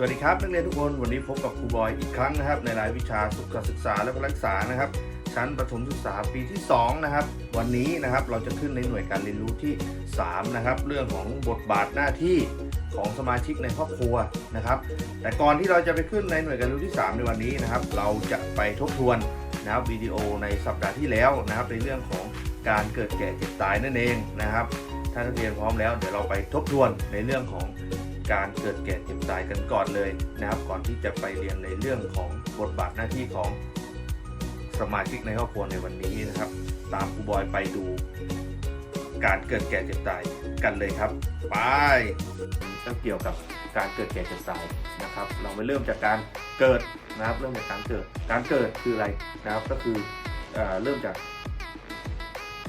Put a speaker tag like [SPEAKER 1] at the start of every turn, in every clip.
[SPEAKER 1] สวัสดีครับนักเรียนทุกคนวันนี้พบกับครูบอยอีกครั้งนะครับ ในรายวิชาสุขศึกษาและรักษานะครับ ชั้นประถมศึกษาปีที่2นะครับวันนี้นะครับเราจะขึ้นในหน่วยการเรียนรู้ที่3นะครับเรื่องของบทบาทหน้าที่ของสมาชิกในครอบครัวนะครับ แต่ก่อนที่เราจะไปขึ้นในหน่วยการเรียนรู้ที่ 3 ในวันนี้นะครับ เราจะไปทบทวนนะครับวิดีโอในสัปดาห์ที่แล้วนะครับ ในเรื่องของการเกิดแก่เจ็บตายนั่นเองนะครับถ้านักเรียนพร้อมแล้วเดี๋ยวเราไปทบทวนในเรื่องของ การเกิดแก่เจ็บตายกันก่อนเลยนะครับก่อนที่จะไปเรียนในเรื่องของบทบาทหน้าที่ของสมาชิกในครอบครัวในวันนี้นะครับ ตามครูบอยไปดู การเกิดแก่เจ็บตายกันเลยครับไปก็เกี่ยวกับการเกิดแก่เจ็บตายนะครับ เราไปเริ่มจากการเกิดนะครับ เริ่มจากการเกิด การเกิดคืออะไรนะครับก็คือเอเริ่มจาก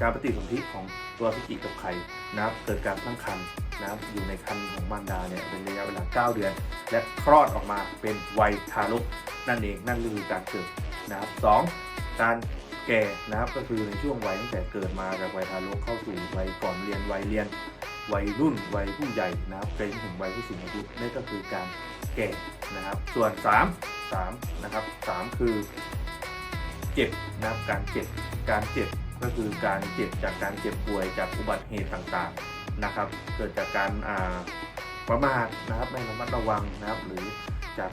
[SPEAKER 1] การปฏิสนธิของ ตัวพิจิกับไข่นะครับเกิดการตั้งครรภ์นะครับอยู่ในครรภ์ของมารดาเนี่ยเป็นระยะเวลา 9 เดือน และคลอดออกมาเป็นวัยทารกนั่นเองนั่นคือการเกิดนะครับสองการแก่นะครับก็คือในช่วงวัยตั้งแต่เกิดมาจากวัยทารกเข้าสู่วัยก่อนเรียนวัยเรียนวัยรุ่นวัยผู้ใหญ่นะครับไปถึงวัยผู้สูงอายุนั่นก็คือการแก่นะครับ ส่วน 3 3นะครับ3คือเจ็บนะครับการเจ็บการเจ็บ ก็คือการเจ็บจากการเจ็บป่วยจากอุบัติเหตุต่างๆนะครับ เกิดจากการาประมาทนะครับไม่ระมัดระวังนะครับ หรือจาก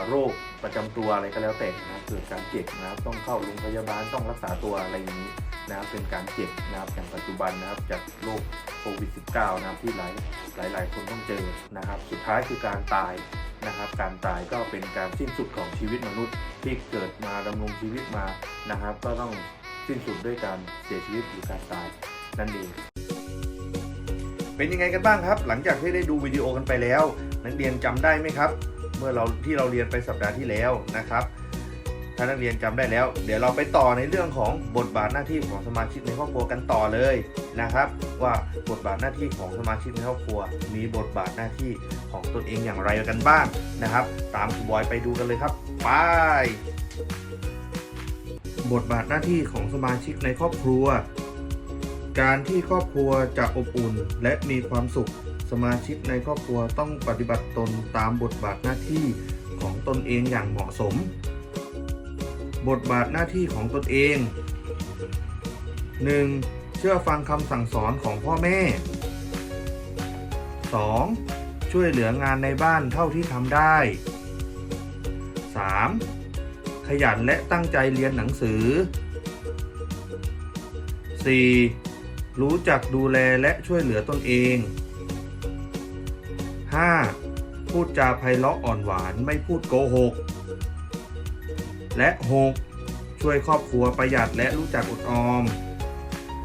[SPEAKER 1] าโรคประจำตัวอะไรก็แล้วแต่นะครับเกิดการเจ็บนะครับ ต้องเข้าโรงพยาบาลต้องรักษาตัวอะไรอย่างนี้นะครับ เป็นการเจ็บนะครับอย่างปัจจุบันนะครับจากโรคโควิด -19 นะครับที่หลายหลายหลายคนต้องเจอนะครับ สุดท้ายคือการตายนะครับ การตายก็เป็นการสิ้นสุดของชีวิตมนุษย์ที่เกิดมาดำรงชีวิตมานะครับ ก็ต้อง สิ้นสุดด้วยการเสียชีวิตหรือการตายนั่นเอง เป็นยังไงกันบ้างครับ หลังจากที่ได้ดูวิดีโอกันไปแล้ว นักเรียนจำได้ไหมครับ เมื่อเราที่เราเรียนไปสัปดาห์ที่แล้วนะครับ ถ้านักเรียนจำได้แล้ว เดี๋ยวเราไปต่อในเรื่องของบทบาทหน้าที่ของสมาชิกในครอบครัวกันต่อเลยนะครับ ว่าบทบาทหน้าที่ของสมาชิกในครอบครัว มีบทบาทหน้าที่ของตนเองอย่างไรกันบ้างนะครับ ตามครูบอยไปดูกันเลยครับไป บทบาทหน้าที่ของสมาชิกในครอบครัว การที่ครอบครัวจะอบอุ่นและมีความสุข สมาชิกในครอบครัวต้องปฏิบัติตนตามบทบาทหน้าที่ของตนเองอย่างเหมาะสม บทบาทหน้าที่ของตนเอง 1. เชื่อฟังคำสั่งสอนของพ่อแม่ 2. ช่วยเหลืองานในบ้านเท่าที่ทำได้ 3. ขยันและตั้งใจเรียนหนังสือ 4. รู้จักดูแลและช่วยเหลือตนเอง 5. พูดจาไพเราะอ่อนหวานไม่พูดโกหก และ 6. ช่วยครอบครัวประหยัดและรู้จักอดออม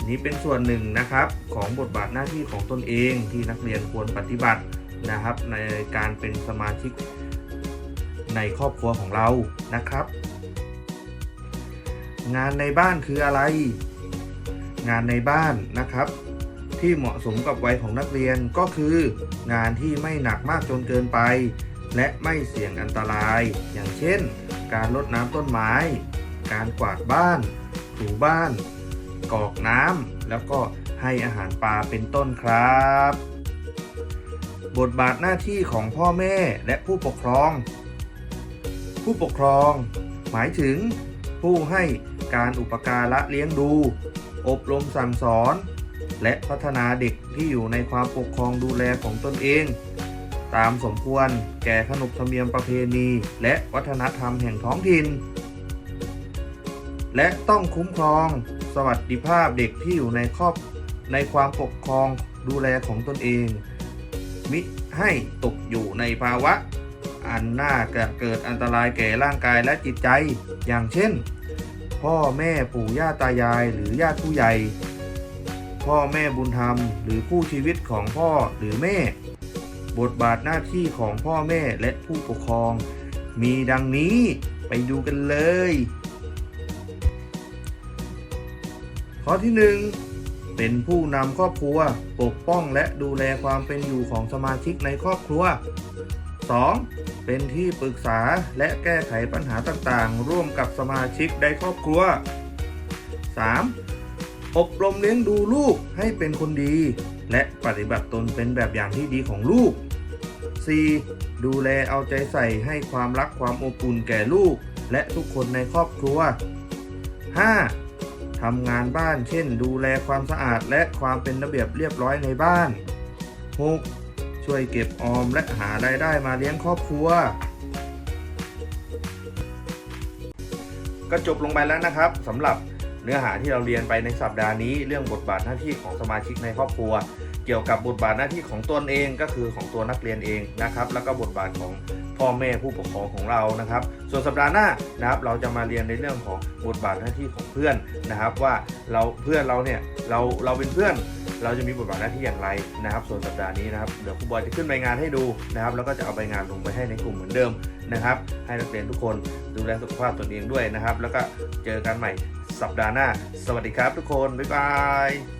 [SPEAKER 1] นี้เป็นส่วนหนึ่งนะครับ ของบทบาทหน้าที่ของตนเองที่นักเรียนควรปฏิบัตินะครับ ในการเป็นสมาชิกในครอบครัวของเรานะครับ งานในบ้านคืออะไร งานในบ้านนะครับ ที่เหมาะสมกับวัยของนักเรียนก็คือ งานที่ไม่หนักมากจนเกินไป และไม่เสี่ยงอันตราย อย่างเช่น การรดน้ำต้นไม้ การกวาดบ้าน ถูบ้าน กอกน้ำแล้วก็ให้อาหารปลาเป็นต้นครับ บทบาทหน้าที่ของพ่อแม่และผู้ปกครอง ผู้ปกครอง หมายถึงผู้ให้ การอุปการะเลี้ยงดู อบรมสั่งสอน และพัฒนาเด็กที่อยู่ในความปกครองดูแลของตนเอง ตามสมควรแก่ขนบธรรมเนียมประเพณี และวัฒนธรรมแห่งท้องถิ่น และต้องคุ้มครองสวัสดิภาพเด็กที่อยู่ในครอบในความปกครองดูแลของตนเอง มิให้ตกอยู่ในภาวะ อันน่าจะเกิดอันตรายแก่ร่างกายและจิตใจ อย่างเช่น พ่อแม่ปู่ย่าตายายหรือญาติผู้ใหญ่ พ่อแม่บุญธรรม หรือคู่ชีวิตของพ่อหรือแม่ บทบาทหน้าที่ของพ่อแม่และผู้ปกครอง มีดังนี้ไปดูกันเลย ข้อที่ 1 เป็นผู้นำครอบครัว ปกป้องและดูแลความเป็นอยู่ของสมาชิกในครอบครัว 2. เป็นที่ปรึกษาและแก้ไขปัญหาต่างๆ ร่วมกับสมาชิกในครอบครัว 3. อบรมเลี้ยงดูลูกให้เป็นคนดี และปฏิบัติตนเป็นแบบอย่างที่ดีของลูก 4. ดูแลเอาใจใส่ให้ความรักความอบอุ่นแก่ลูก และทุกคนในครอบครัว 5. ทำงานบ้านเช่น ดูแลความสะอาดและความเป็นระเบียบเรียบร้อยในบ้าน 6. ช่วยเก็บออมและหารายได้มาเลี้ยงครอบครัว ก็จบลงไปแล้วนะครับสำหรับเนื้อหาที่เราเรียนไปในสัปดาห์นี้ เรื่องบทบาทหน้าที่ของสมาชิกในครอบครัว เกี่ยวกับบทบาทหน้าที่ของตนเองก็คือของตัวนักเรียนเองนะครับ แล้วก็บทบาทของพ่อแม่ผู้ปกครองของเรานะครับ ส่วนสัปดาห์หน้านะครับเราจะมาเรียนในเรื่องของบทบาทหน้าที่ของเพื่อนนะครับ ว่าเราเพื่อนเราเนี่ยเราเราเป็นเพื่อน เราจะมีบทบาทหน้าที่อย่างไรนะครับ ส่วนสัปดาห์นี้นะครับเดี๋ยวครูบอยจะขึ้นใบงานให้ดูนะครับ แล้วก็จะเอาใบงานลงไปให้ในกลุ่มเหมือนเดิมนะครับ ให้นักเรียนทุกคนดูแลสุขภาพตนเองด้วยนะครับ แล้วก็เจอกันใหม่สัปดาห์หน้า สวัสดีครับทุกคนบ๊ายบาย